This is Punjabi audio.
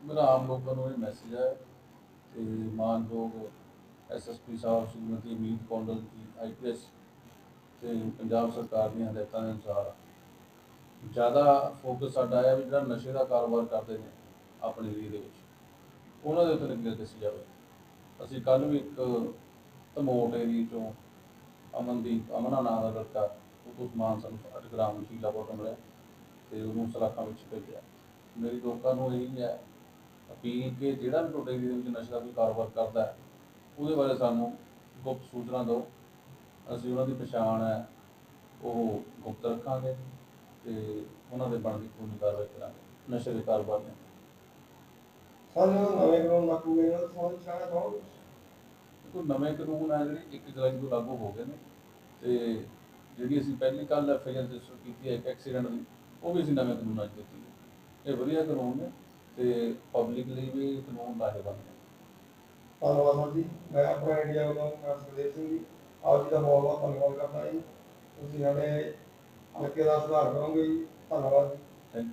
ਮੇਰਾ ਆਮ ਲੋਕਾਂ ਨੂੰ ਇਹ ਮੈਸੇਜ ਹੈ ਕਿ ਮਾਨਯੋਗ ਐਸਐਸਪੀ ਸਾਹਿਬ, ਸ਼੍ਰੀਮਤੀ ਮੀਤ ਕੌਂਡਲ ਜੀ ਆਈਪੀਐਸ ਤੇ ਪੰਜਾਬ ਸਰਕਾਰ ਦੀਆਂ ਹਦਾਇਤਾਂ ਦੇ ਅਨੁਸਾਰ ਜ਼ਿਆਦਾ ਫੋਕਸ ਸਾਡਾ ਹੈ ਵੀ ਜਿਹੜਾ ਨਸ਼ੇ ਦਾ ਕਾਰੋਬਾਰ ਕਰਦੇ ਨੇ ਆਪਣੇ ਏਰੀਏ ਦੇ ਵਿੱਚ, ਉਹਨਾਂ ਦੇ ਉੱਤੇ ਨਿਗਰ ਦੱਸੀ ਜਾਵੇ। ਅਸੀਂ ਕੱਲ ਵੀ ਇੱਕ ਧਮੋਟ ਏਰੀਏ ਚੋਂ ਅਮਨਦੀਪ, ਅਮਨਾ ਨਾਂ ਦਾ ਲੜਕਾ, ਉਹ ਤੋਂ ਸਮਾਨ ਸਾਨੂੰ 8 ਗ੍ਰਾਮ ਸ਼ੀਲਾ ਪਾਊਡਰ ਮਿਲਿਆ ਤੇ ਉਹਨੂੰ ਸਲਾਖਾਂ ਵਿੱਚ ਭੇਜਿਆ। ਮੇਰੀ ਲੋਕਾਂ ਨੂੰ ਇਹੀ ਹੈ ਅਪੀਲ ਕਿ ਜਿਹੜਾ ਵੀ ਤੁਹਾਡੇ ਏਰੀਏ ਦੇ ਵਿੱਚ ਨਸ਼ੇ ਦਾ ਕੋਈ ਕਾਰੋਬਾਰ ਕਰਦਾ ਹੈ ਉਹਦੇ ਬਾਰੇ ਸਾਨੂੰ ਗੁਪਤ ਸੂਚਨਾ ਦਿਓ। ਅਸੀਂ ਉਹਨਾਂ ਦੀ ਪਛਾਣ ਹੈ ਉਹ ਗੁਪਤ ਰੱਖਾਂਗੇ ਤੇ ਉਹਨਾਂ ਦੇ ਬਣਦੀ ਕਾਨੂੰਨੀ ਕਾਰਵਾਈ ਕਰਾਂਗੇ ਨਸ਼ੇ ਦੇ ਕਾਰੋਬਾਰ ਨੇ। ਸਾਨੂੰ ਨਵੇਂ ਕਾਨੂੰਨ ਲਾਗੂ ਹੋਏ ਨੇ ਸਾਨੂੰ ਕੋਈ ਨਵੇਂ ਕਾਨੂੰਨ ਆ ਜਿਹੜੇ 1 ਜੁਲਾਈ ਤੋਂ ਲਾਗੂ ਹੋ ਗਏ ਨੇ ਤੇ ਜਿਹੜੀ ਅਸੀਂ ਪਹਿਲੀ ਕੱਲ ਐਫਆਈਆਰ ਰਜਿਸਟਰ ਕੀਤੀ ਹੈ ਇੱਕ ਐਕਸੀਡੈਂਟ ਦੀ ਉਹ ਵੀ ਅਸੀਂ ਨਵੇਂ ਕਾਨੂੰਨਾਂ 'ਚ ਦਿੱਤੀ ਹੈ। ਇਹ ਵਧੀਆ ਕਾਨੂੰਨ ਨੇ ਤੇ ਪਬਲਿਕ ਲਈ ਵੀ ਕਾਨੂੰਨ ਲਾਹੇਵੰਦ ਨੇ ਧੰਨਵਾਦ ਸਰ ਜੀ। ਮੈਂ ਆਪਣਾ ਇੰਡੀਆ ਵੱਲੋਂ ਮੈਂ ਸੁਖਦੇਵ ਸਿੰਘ ਜੀ ਆਪ ਜੀ ਦਾ ਬਹੁਤ ਬਹੁਤ ਧੰਨਵਾਦ ਕਰਦਾ ਜੀ। ਤੁਸੀਂ ਸਾਡੇ ਹਲਕੇ ਦਾ ਸੁਧਾਰ ਕਰੋਗੇ ਜੀ। ਧੰਨਵਾਦ ਜੀ। Thank you